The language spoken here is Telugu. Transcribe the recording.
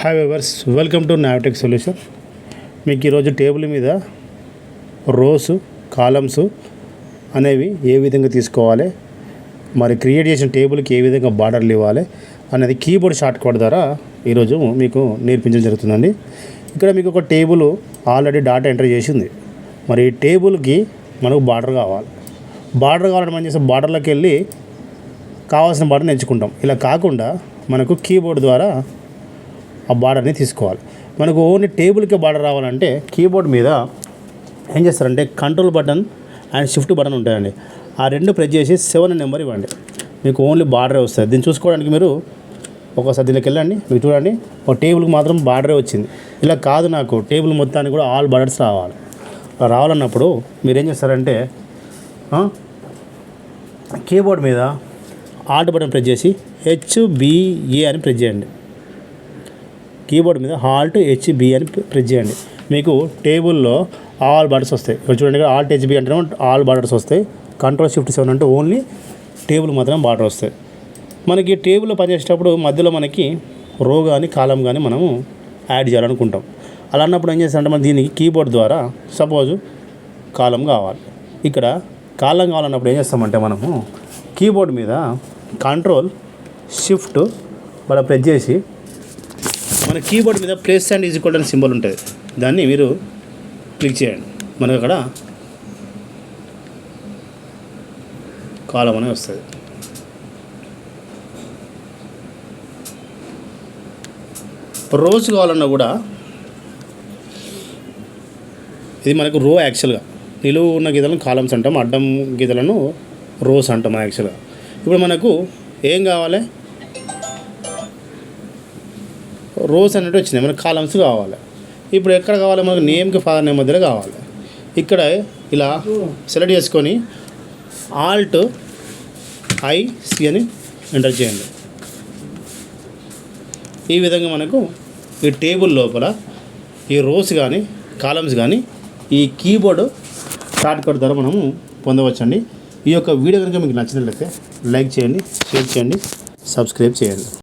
Hi viewers welcome to Navitech solution మీకు ఈరోజు టేబుల్ మీద రోస్ కాలమ్స్ అనేవి ఏ విధంగా తీసుకోవాలి మరి క్రియేట్ చేసిన టేబుల్కి ఏ విధంగా బార్డర్లు ఇవ్వాలి అనేది కీబోర్డ్ షార్ట్ కట్ ద్వారా ఈరోజు మీకు నేర్పించడం జరుగుతుందండి. ఇక్కడ మీకు ఒక టేబుల్ ఆల్రెడీ డాటా ఎంటర్ చేసింది. మరి ఈ టేబుల్కి మనకు బార్డర్ కావాలి. బార్డర్ కావాలంటే మనం చేసే బార్డర్లోకి వెళ్ళి కావాల్సిన బార్డర్ని ఎంచుకుంటాం. ఇలా కాకుండా మనకు కీబోర్డ్ ద్వారా ఆ బార్డర్ని తీసుకోవాలి. మనకు ఓన్లీ టేబుల్కి బార్డర్ రావాలంటే కీబోర్డ్ మీద ఏం చేస్తారంటే control button and shift button ఉంటాయండి. ఆ రెండు ప్రెస్ చేసి సెవెన్ నెంబర్ ఇవ్వండి. మీకు ఓన్లీ బార్డరే వస్తుంది. దీన్ని చూసుకోవడానికి మీరు ఒకసారి దీనికి వెళ్ళండి. మీరు చూడండి. ఒక టేబుల్కి మాత్రం బార్డరే వచ్చింది. ఇలా కాదు నాకు. టేబుల్ మొత్తానికి కూడా ఆల్ బార్డర్స్ రావాలి. రావాలన్నప్పుడు మీరు ఏం చేస్తారంటే కీబోర్డ్ మీద ఆల్ట్ బటన్ ప్రెస్ చేసి హెచ్బిఏ అని ప్రెస్ చేయండి. కీబోర్డ్ మీద హాల్ట్ హెచ్బి అని ప్రెస్ చేయండి. మీకు టేబుల్లో ఆల్ బార్డర్స్ వస్తాయి. చూడండి ఆల్ట్ హెచ్బి అంటే ఆల్ బార్డర్స్ వస్తాయి. కంట్రోల్ షిఫ్ట్ సెవెన్ అంటే ఓన్లీ టేబుల్ మాత్రం బార్డర్ వస్తాయి. మనకి టేబుల్లో పనిచేసేటప్పుడు మధ్యలో మనకి రో కానీ కాలం కానీ మనము యాడ్ చేయాలనుకుంటాం. అలా అన్నప్పుడు ఏం చేస్తామంటే మనం దీనికి కీబోర్డ్ ద్వారా సపోజ్ కాలం కావాలి. ఇక్కడ కాలం కావాలన్నప్పుడు ఏం చేస్తామంటే మనము కీబోర్డ్ మీద కంట్రోల్ షిఫ్ట్ మనం ప్రెస్ చేసి మన కీబోర్డ్ మీద ప్లేస్ అండ్ ఈజ్ ఈక్వల్ అని సింబల్ ఉంటుంది. దాన్ని మీరు క్లిక్ చేయండి. మనకు అక్కడ కాలం అనేది వస్తుంది. రోజు కావాలన్నా కూడా ఇది మనకు రో యాక్చువల్గా నిలువు ఉన్న గీతలను కాలమ్స్ అంటాం అడ్డం గీతలను రోస్ అంటాం యాక్చువల్గా. ఇప్పుడు మనకు ఏం కావాలి? రోస్ అనేవి వచ్చినాయి మనకు కాలమ్స్ కావాలి. ఇప్పుడు ఎక్కడ కావాలి? మనకు నేమ్కి ఫాదర్ నేమ్ మధ్యలో కావాలి. ఇక్కడ ఇలా సెలెక్ట్ చేసుకొని ఆల్ట్ ఐ అని ఎంటర్ చేయండి. ఈ విధంగా మనకు ఈ టేబుల్ లోపల ఈ రోస్ కానీ కాలమ్స్ కానీ ఈ కీబోర్డ్ షార్ట్ కట్ ద్వారా మనము పొందవచ్చండి. ఈ యొక్క వీడియో కనుక మీకు నచ్చినట్లయితే లైక్ చేయండి షేర్ చేయండి సబ్స్క్రైబ్ చేయండి.